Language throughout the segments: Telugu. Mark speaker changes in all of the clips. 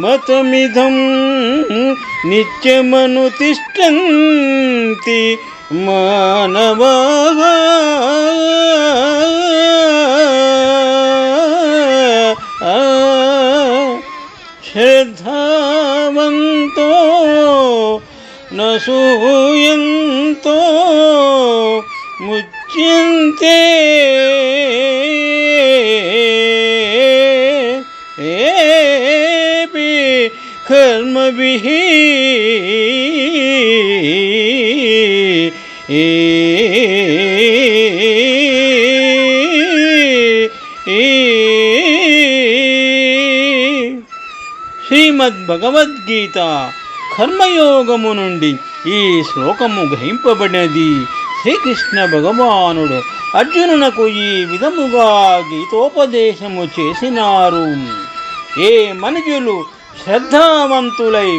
Speaker 1: మతమిదం నిత్యమనుతిష్టంతి మానవా శ్రద్ధావంతో నూయంతో ముచ్యంతే कर्मभिः శ్రీమద్ భగవద్గీత కర్మయోగము నుండి ఈ శ్లోకము గ్రహింపబడినది శ్రీకృష్ణ భగవానుడు అర్జునునకు ఈ విధముగా గీతోపదేశము చేసినారు ఏ మనుజులు శ్రద్ధావంతులై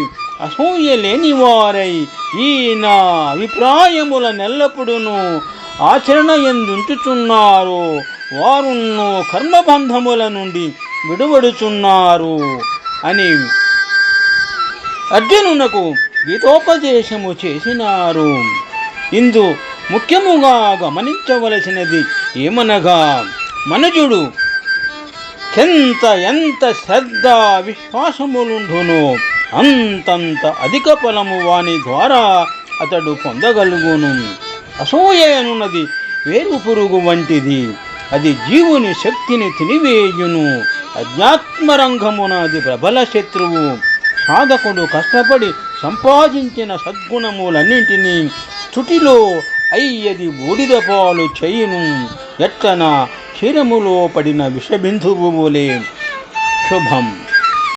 Speaker 1: అసూయ లేనివారై ఈ నా అభిప్రాయముల నెల్లప్పుడును ఆచరణ ఎందుంచుచున్నారు వారును కర్మబంధముల నుండి విడువడుచున్నారు అని అర్జునునకు గీతోపదేశము చేసినారు. ఇందు ముఖ్యముగా గమనించవలసినది ఏమనగా మనుజుడు ఎంత ఎంత శ్రద్ధ విశ్వాసములుండునో అంతంత అధిక ఫలము వాని ద్వారా అతడు పొందగలుగును. అసూయ అనున్నది వేరు పురుగు వంటిది. అది జీవుని శక్తిని తినివేయును. అధ్యాత్మరంగమున అది ప్రబల శత్రువు. సాధకుడు కష్టపడి సంపాదించిన సద్గుణములన్నింటినీ స్థుతిలో అయ్యది బూడిద పాలు చేయును. ఎట్లన క్షీరములో పడిన విషబిందువులే శుభం.